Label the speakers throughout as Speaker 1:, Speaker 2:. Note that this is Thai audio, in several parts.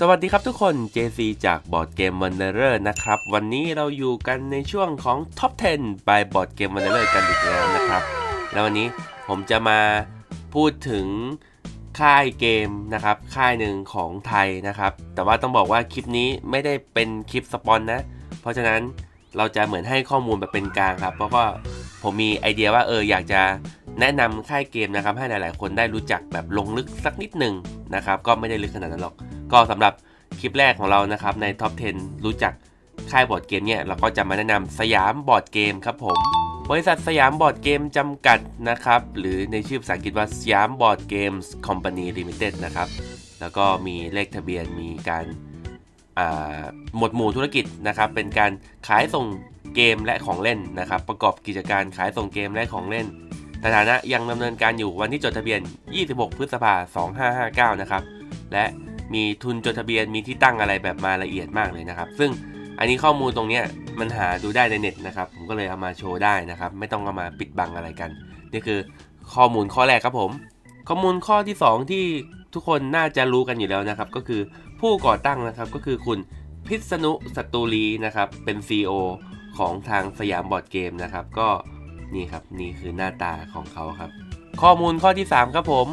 Speaker 1: สวัสดีครับทุกคน JC จากบอร์ดเกม w a n d e r e r นะครับ วันนี้เราอยู่กันในช่วงของ Top 10 by บอร์ดเกม w a n d e r e r กันอีกแล้วนะครับ แล้ววันนี้ผมจะมาพูดถึงค่ายเกมนะครับ ค่ายหนึ่งของไทยนะครับ แต่ว่าต้องบอกว่าคลิปนี้ไม่ได้เป็นคลิปสปอนนะ เพราะฉะนั้นเราจะเหมือนให้ข้อมูลแบบเป็นกลางครับ เพราะว่าผมมีไอเดียว่าเอออยากจะแนะนำค่ายเกมนะครับให้หลาย ๆ คนได้รู้จักแบบลงลึกสักนิดหนึ่งนะครับ ก็ไม่ได้ลึกขนาดนั้นหรอก ก็สำหรับคลิปแรกของเรานะครับในท็อป 10 รู้จักค่ายบอร์ดเกมเนี่ยเราก็จะมาแนะนำสยามบอร์ดเกมครับผม บริษัทสยามบอร์ดเกมจำกัดนะครับ หรือในชื่อภาษาอังกฤษว่าสยามบอร์ดเกมส์คอมพานีลิมิเต็ดนะครับ แล้วก็มีเลขทะเบียนมีการาหมวดหมู่ธุรกิจนะครับเป็นการขายส่งเกมและของเล่นนะครับ ประกอบกิจการขายส่งเกมและของเล่นสถานะยังดำเนินการอยู่วันที่จดทะเบียน 26 พฤษภาคม 2559 นะครับ และ มีทุนจดทะเบียนมีที่ตั้งอะไรแบบมาละเอียดมากเลยนะครับ ซึ่งอันนี้ข้อมูลตรงนี้มันหาดูได้ในเน็ตนะครับ ผมก็เลยเอามาโชว์ได้นะครับ ไม่ต้องเอามาปิดบังอะไรกัน นี่คือข้อมูลข้อแรกครับผม ข้อมูลข้อที่ 2 ที่ทุกคนน่าจะรู้กันอยู่แล้วนะครับ ก็คือผู้ก่อตั้งนะครับก็คือคุณพิษณุสตูลีนะครับเป็น CEO ของทางสยามบอร์ดเกมนะครับ ก็นี่ครับนี่คือหน้าตาของเขาครับ ข้อมูลข้อที่ 3 ครับผม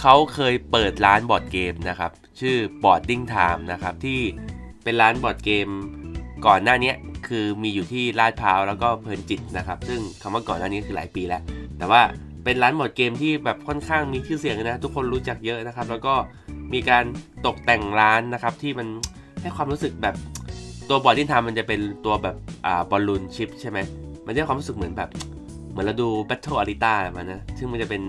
Speaker 1: เขาเคยเปิดร้านบอร์ดเกมนะครับ ชื่อ Boarding Time นะครับ ที่เป็นร้านบอร์ดเกมก่อนหน้านี้คือมีอยู่ที่ลาดพร้าวแล้วก็เพลินจิตนะครับ ซึ่งคำว่าก่อนหน้านี้คือหลายปีแล้ว แต่ว่าเป็นร้านบอร์ดเกมที่แบบค่อนข้างมีชื่อเสียงนะ ทุกคนรู้จักเยอะนะครับ แล้วก็มีการตกแต่งร้านนะครับที่มันให้ความรู้สึกแบบตัวบอร์ดที่ทำมันจะเป็นตัวแบบอ่าบอลลูนชิปใช่ไหมมันจะให้ความรู้สึกเหมือนแบบ เหมือนเราดู Battle Arita มานะ ซึ่งมันจะเป็น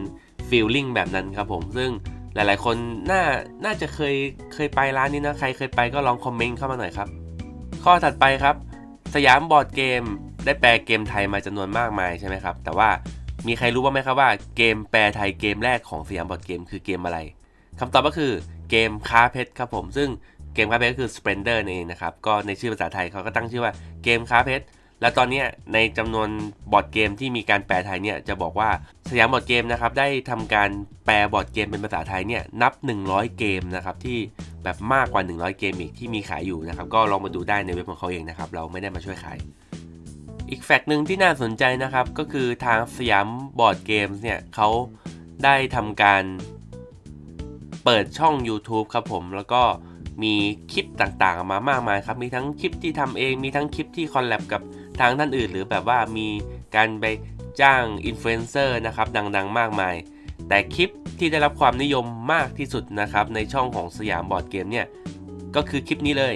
Speaker 1: ฟีลลิ่งแบบนั้นครับผม ซึ่งหลายๆ คนน่าน่าจะเคยเคยไปร้านนี้นะ ใครเคยไปก็ลองคอมเมนต์เข้ามาหน่อยครับ ข้อถัดไปครับ สยามบอร์ดเกม ได้แปลเกมไทยมาจำนวนมากมายใช่ไหมครับ แต่ว่ามีใครรู้บ้างไหมครับว่าเกมแปลไทยเกมแรกของสยามบอร์ดเกมคือเกมอะไรคำตอบก็คือเกมคาเพชรครับผม ซึ่งเกมคาเพชรก็คือ Splendor นั่นเองนะครับ ก็ในชื่อภาษาไทยเขาก็ตั้งชื่อว่าเกมคาเพชร แล้วตอนนี้ในจำนวนบอร์ดเกมที่มีการแปลไทยเนี่ยจะบอกว่าสยามบอร์ดเกมนะครับได้ทำการแปลบอร์ดเกมเป็นภาษาไทยเนี่ยนับ 100 เกมนะครับที่แบบมากกว่า 100 เกมอีกที่มีขายอยู่นะครับก็ลองมาดูได้ในเว็บของเขาเองนะครับเราไม่ได้มาช่วยขายอีกแฟกต์หนึ่งที่น่าสนใจนะครับก็คือทางสยามบอร์ดเกมเนี่ยเขาได้ทำการเปิดช่อง YouTube ครับผมแล้วก็มีคลิปต่างๆ มามากมายครับ มีทั้งคลิปที่ทำเอง มีทั้งคลิปที่คอลแลบกับ ทางท่านอื่นหรือแบบว่ามีการไปจ้างอินฟลูเอนเซอร์นะครับดังๆ มากมาย แต่คลิปที่ได้รับความนิยมมากที่สุดนะครับในช่องของสยามบอร์ดเกมเนี่ย ก็คือคลิปนี้เลย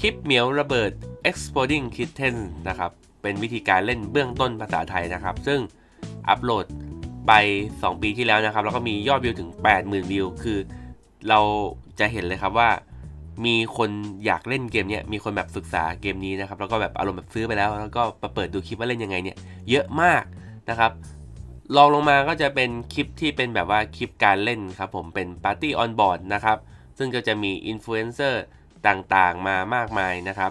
Speaker 1: คลิปเหมียวระเบิด exploding kitten นะครับ เป็นวิธีการเล่นเบื้องต้นภาษาไทยนะครับ ซึ่งอัปโหลดไป 2 ปีที่แล้วนะครับ แล้วก็มียอดวิวถึง 80,000 วิว คือเราจะเห็นเลยครับว่า มีคนอยากเล่นเกมเนี้ยมีคนแบบศึกษาเกมนี้นะครับแล้วก็แบบอารมณ์แบบซื้อไปแล้ว แล้วก็มาเปิดดูคลิปว่าเล่นยังไงเนี่ยเยอะมากนะครับลองลงมาก็จะเป็นคลิปที่เป็นแบบว่าคลิปการเล่นครับผมเป็น Party on Board นะครับซึ่งก็จะมีอินฟลูเอนเซอร์ต่างๆมามากมายนะครับ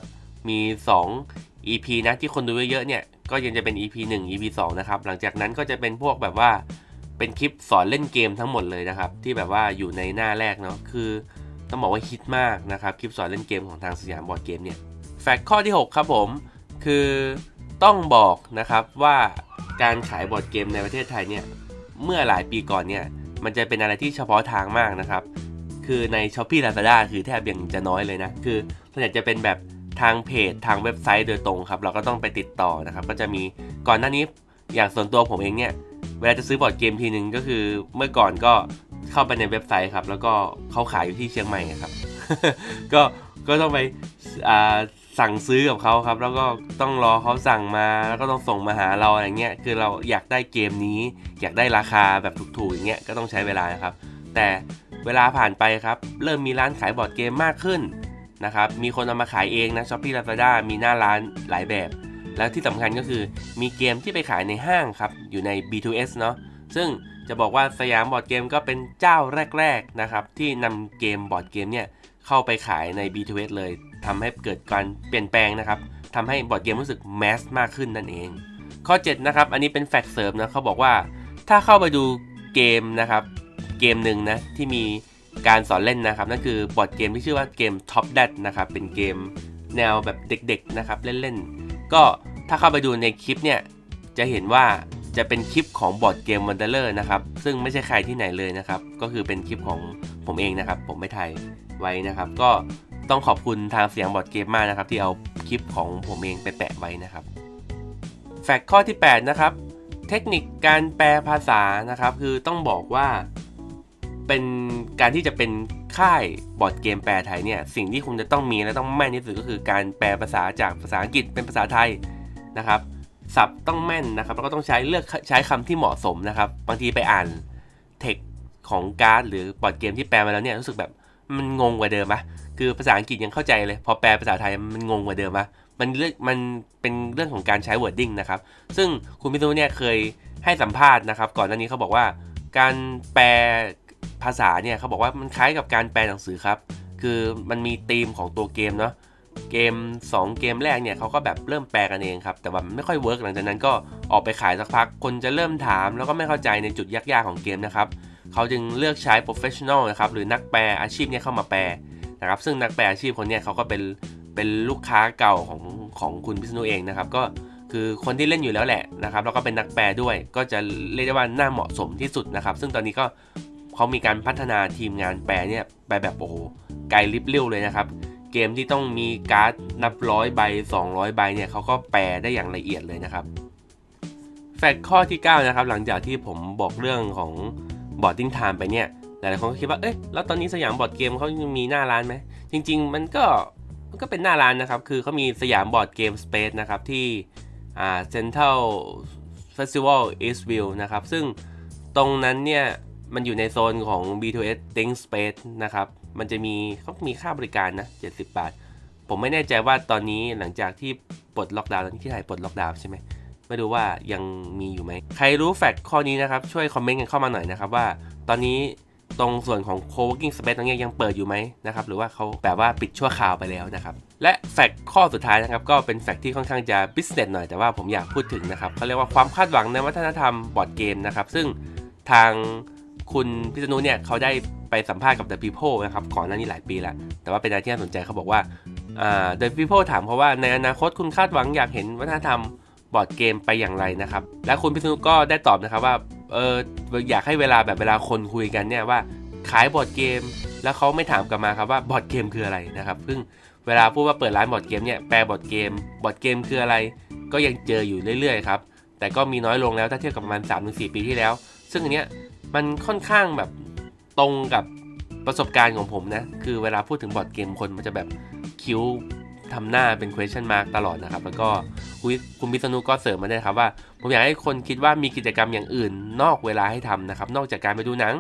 Speaker 1: มี 2 EP นะที่คนดูเยอะๆเนี่ย ก็ยังจะเป็น EP 1 EP 2 นะครับ หลังจากนั้นก็จะเป็นพวกแบบว่าเป็นคลิปสอนเล่นเกมทั้งหมดเลยนะครับ ที่แบบว่าอยู่ในหน้าแรกเนาะคือ ต้องบอกว่าฮิตมากนะครับคลิปสอนเล่นเกมของทางสยามบอร์ดเกมเนี่ยแฟกต์ข้อที่ 6 ครับผม คือต้องบอกนะครับว่าการขายบอร์ดเกมในประเทศไทยเนี่ยเมื่อหลายปีก่อนเนี่ยมันจะเป็นอะไรที่เฉพาะทางมากนะครับ คือใน s h อ p e e Lazada คือแทบยังจะน้อยเลยนะ คือส่วนใหญ่จะเป็นแบบทางเพจทางเว็บไซต์โดยตรงครับ เราก็ต้องไปติดต่อนะครับ ก็จะมีก่อนหน้านี้อย่างส่วนตัวผมเองเนี่ย เวลาจะซื้อบอร์ดเกมทีหนึ่งก็คือเมื่อก่อนก็ เข้าไปในเว็บไซต์ครับ แล้วก็เขาขายอยู่ที่เชียงใหม่ครับ ก็ก็ต้องไปสั่งซื้อกับเขาครับ แล้วก็ต้องรอเขาสั่งมาแล้วก็ต้องส่งมาหาเราอะไรเงี้ยคือเราอยากได้เกมนี้ อยากได้ราคาแบบถูกๆอย่างเงี้ยก็ต้องใช้เวลาครับ แต่เวลาผ่านไปครับ เริ่มมีร้านขายบอร์ดเกมมากขึ้นนะครับมีคนเอามาขายเองนะช้อปปี้ลาซาด้ามีหน้าร้านหลายแบบ แล้วที่สำคัญก็คือมีเกมที่ไปขายในห้างครับอยู่ใน B2S เนาะซึ่ง จะบอกว่าสยามบอร์ดเกมก็เป็นเจ้าแรกๆนะครับที่นำเกมบอร์ดเกมเนี่ยเข้าไปขายใน B2S เลยทำให้เกิดการเปลี่ยนแปลงนะครับทำให้บอร์ดเกมรู้สึกแมสมากขึ้นนั่นเอง ข้อ 7 นะครับ อันนี้เป็นแฟกต์เสริมนะเขาบอกว่าถ้าเข้าไปดูเกมนะครับเกมหนึ่งนะที่มีการสอนเล่นนะครับนั่นคือบอร์ดเกมที่ชื่อว่าเกม Top d a t นะครับเป็นเกมแนวแบบเด็กๆนะครับเล่นๆก็ถ้าเข้าไปดูในคลิปเนี่ยจะเห็นว่า จะเป็นคลิปของบอร์ดเกมวันเดอร์นะครับ ซึ่งไม่ใช่ใครที่ไหนเลยนะครับ ก็คือเป็นคลิปของผมเองนะครับ ผมไม่ถ่ายไว้นะครับ ก็ต้องขอบคุณทางเสียงบอร์ดเกมมากนะครับ ที่เอาคลิปของผมเองไปแปะไว้นะครับ แฟกต์ข้อที่ 8 นะครับ เทคนิคการแปลภาษานะครับ คือต้องบอกว่า เป็นการที่จะเป็นค่ายบอร์ดเกมแปลไทยเนี่ย สิ่งที่คุณจะต้องมีและต้องแม่นที่สุดก็คือการแปลภาษาจากภาษาอังกฤษเป็นภาษาไทยนะครับ ศัพท์ต้องแม่นนะครับแล้วก็ต้องใช้เลือกใช้คำที่เหมาะสมนะครับ บางทีไปอ่านเทคของการ์ดหรือบอร์ดเกมที่แปลมาแล้วเนี่ยรู้สึกแบบมันงงกว่าเดิมปะคือภาษาอังกฤษยังเข้าใจเลย พอแปลภาษาไทยมันงงกว่าเดิมปะมันเรื่องมันเป็นเรื่องของการใช้ wording นะครับ ซึ่งคุณพิษณุเนี่ยเคยให้สัมภาษณ์นะครับ ก่อนหน้านี้เขาบอกว่าการแปลภาษาเนี่ยเขาบอกว่ามันคล้ายกับการแปลหนังสือครับ คือมันมีธีมของตัวเกมเนาะ เกม 2 เกมแรกเนี่ยเขาก็แบบเริ่มแปลกันเองครับ แต่ว่าไม่ค่อยเวิร์กหลังจากนั้นก็ออกไปขายสักพัก คนจะเริ่มถามแล้วก็ไม่เข้าใจในจุดยากๆของเกมนะครับเขาจึงเลือกใช้ professional นะครับหรือนักแปลอาชีพเนี่ยเข้ามาแปลนะครับ ซึ่งนักแปลอาชีพคนเนี้ยเขาก็เป็นเป็นลูกค้าเก่าของของคุณพิษณุเองนะครับ ก็คือคนที่เล่นอยู่แล้วแหละนะครับแล้วก็เป็นนักแปลด้วย ก็จะเรียกได้ว่าน่าเหมาะสมที่สุดนะครับ ซึ่งตอนนี้ก็เขามีการพัฒนาทีมงานแปลเนี่ยไปแบบโอ้โหไกลลิบเลี้ยวเลยนะครับ เกมที่ต้องมีการ์ดนับร้อยใบ 200 ใบเนี่ยเขาก็แปลได้อย่างละเอียดเลยนะครับ แฟกต์ข้อที่ 9 นะครับ หลังจากที่ผมบอกเรื่องของบอร์ดดิ้งไทม์ไปเนี่ย หลายๆคนก็คิดว่า เอ๊ะแล้วตอนนี้สยามบอร์ดเกมเขายังมีหน้าร้านไหม จริง ๆ มันก็มันก็เป็นหน้าร้านนะครับ คือเขามีสยามบอร์ดเกมสเปซนะครับที่อ่าเซ็นทรัลเฟสติวัลอีสต์วิวนะครับ ซึ่งตรงนั้นเนี่ย มันอยู่ในโซนของ B2S Think Space นะครับ มันจะมีเขามีค่าบริการนะ70 บาท ผมไม่แน่ใจว่าตอนนี้หลังจากที่ปลดล็อกดาวน์ที่ไทยปลดล็อกดาวน์ใช่ไหมไม่รู้ว่ายังมีอยู่ไหม ใครรู้แฟกต์ข้อนี้นะครับ ช่วยคอมเมนต์กันเข้ามาหน่อยนะครับว่า ตอนนี้ตรงส่วนของ co-working space ตรงนี้ยังเปิดอยู่ไหมนะครับหรือว่าเขาแบบว่าปิดชั่วคราวไปแล้วนะครับ และแฟกต์ข้อสุดท้ายนะครับก็เป็นแฟกต์ที่ค่อนข้างจะ business หน่อยแต่ว่าผมอยากพูดถึงนะครับเขาเรียกว่าความคาดหวังในวัฒนธรรมบอร์ดเกมนะครับซึ่งทางคุณพิษณุเนี่ยเขาได้ ไปสัมภาษณ์กับ The People นะครับก่อนหน้านี้หลายปีแล้วแต่ว่าเป็นอะไรที่น่าสนใจเขาบอกว่าอ่า The People ถามเขาว่าในอนาคตคุณคาดหวังอยากเห็นวัฒนธรรมบอร์ดเกมไปอย่างไรนะครับ และคุณพิษณุก็ได้ตอบนะครับว่าเอออยากให้เวลาแบบเวลาคนคุยกันเนี่ยว่าขายบอร์ดเกม แล้วเขาไม่ถามกลับมาครับว่าบอร์ดเกมคืออะไรนะครับซึ่งเวลาพูดว่าเปิดร้านบอร์ดเกมเนี่ยแปลบอร์ดเกมบอร์ดเกมคืออะไร ก็ยังเจออยู่เรื่อยๆครับแต่ก็มีน้อยลงแล้วถ้าเทียบกับประมาณ3-4 ปีที่แล้ว ซึ่งอันเนี้ยมันค่อนข้างแบบ ตรงกับประสบการณ์ของผมนะ คือเวลาพูดถึงบอร์ดเกมคนมันจะแบบคิ้วทำหน้าเป็น question mark ตลอดนะครับ แล้วก็คุณคุณพิษณุก็เสริมมาได้ครับว่า ผมอยากให้คนคิดว่ามีกิจกรรมอย่างอื่น นอกเวลาให้ทำนะครับ นอกจากการไปดูหนัง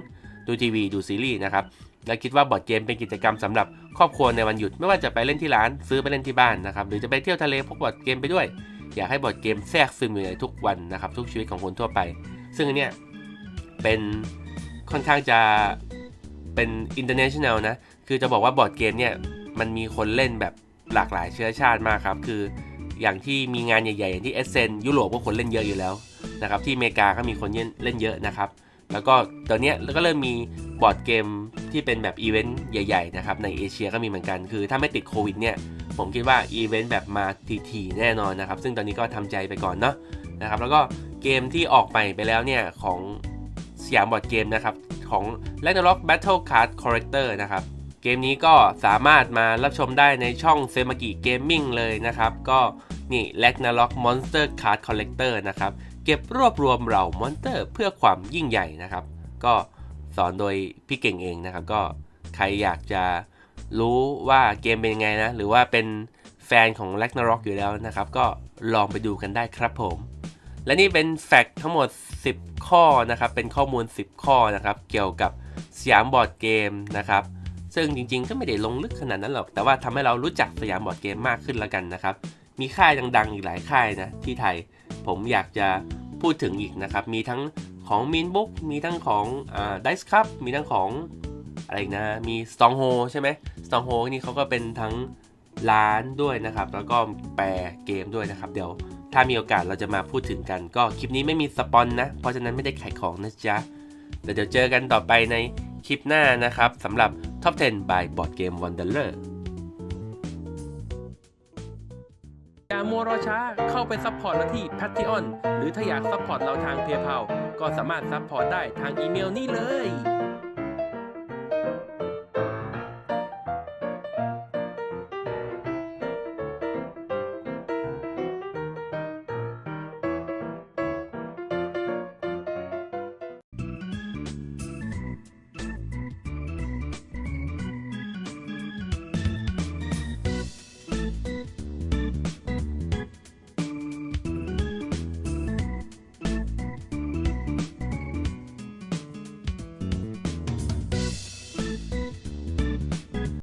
Speaker 1: ดูทีวี ดูซีรีส์นะครับ และคิดว่าบอร์ดเกมเป็นกิจกรรมสำหรับครอบครัวในวันหยุด ไม่ว่าจะไปเล่นที่ร้าน ซื้อไปเล่นที่บ้านนะครับ หรือจะไปเที่ยวทะเลพกบอร์ดเกมไปด้วย อยากให้บอร์ดเกมแทรกซึมอยู่ในทุกวันนะครับ ทุกชีวิตของคนทั่วไป ซึ่งอันเนี้ยเป็น ค่อนข้างจะเป็น international นะ คือจะบอกว่าบอร์ดเกมเนี่ยมันมีคนเล่นแบบหลากหลายเชื้อชาติมากครับ คืออย่างที่มีงานใหญ่ๆ อย่างที่เอเซนยุโรปก็คนเล่นเยอะอยู่แล้วนะครับ ที่อเมริกาก็มีคนเล่นเยอะนะครับ แล้วก็ตอนนี้ก็เริ่มมีบอร์ดเกมที่เป็นแบบอีเวนต์ใหญ่ๆนะครับในเอเชียก็มีเหมือนกัน คือถ้าไม่ติดโควิดเนี่ยผมคิดว่าอีเวนต์แบบมาทีๆแน่นอนนะครับ ซึ่งตอนนี้ก็ทำใจไปก่อนเนาะนะครับ แล้วก็เกมที่ออกใหม่ไปแล้วเนี่ยของ สยามบอร์ดเกมนะครับของ Ragnarok Battle Card Collector นะครับเกมนี้ก็สามารถมารับชมได้ในช่องเซมากิเกมมิ่งเลยนะครับ ก็นี่ Ragnarok Monster Card Collector นะครับ เก็บรวบรวมเหล่ามอนสเตอร์เพื่อความยิ่งใหญ่นะครับ ก็สอนโดยพี่เก่งเองนะครับ ก็ใครอยากจะรู้ว่าเกมเป็นยังไงนะ หรือว่าเป็นแฟนของ Ragnarok อยู่แล้วนะครับ ก็ลองไปดูกันได้ครับผม และนี่เป็นแฟกต์ทั้งหมด 10 ข้อนะครับ เป็นข้อมูล 10 ข้อนะครับ เกี่ยวกับสยามบอร์ดเกมนะครับ ซึ่งจริงๆ ก็ไม่ได้ลงลึกขนาดนั้นหรอก แต่ว่าทำให้เรารู้จักสยามบอร์ดเกมมากขึ้นแล้วกันนะครับ มีค่ายดังๆ อีกหลายค่ายนะที่ไทย ผมอยากจะพูดถึงอีกนะครับ มีทั้งของ m i n Book มีทั้งของอ Dice Cup มีทั้งของอะไรนะ มี Stronghold ใช่ไหม Stronghold นี่เขาก็เป็นทั้งร้านด้วยนะครับ แล้วก็แปลเกมด้วยนะครับ เดี๋ยว ถ้ามีโอกาสเราจะมาพูดถึงกัน ก็คลิปนี้ไม่มีสปอนนะ เพราะฉะนั้นไม่ได้ขายของนะจ๊ะเดี๋ยวเจอกันต่อไปในคลิปหน้านะครับสำหรับ Top 10 by Board Game Wanderer อย่ามัวรอช้าเข้าไปซัพพอร์ตเราที่ Patreon หรือถ้าอยากซัพพอร์ตเราทาง PayPal ก็สามารถซัพพอร์ตได้ทางอีเมลนี้เลย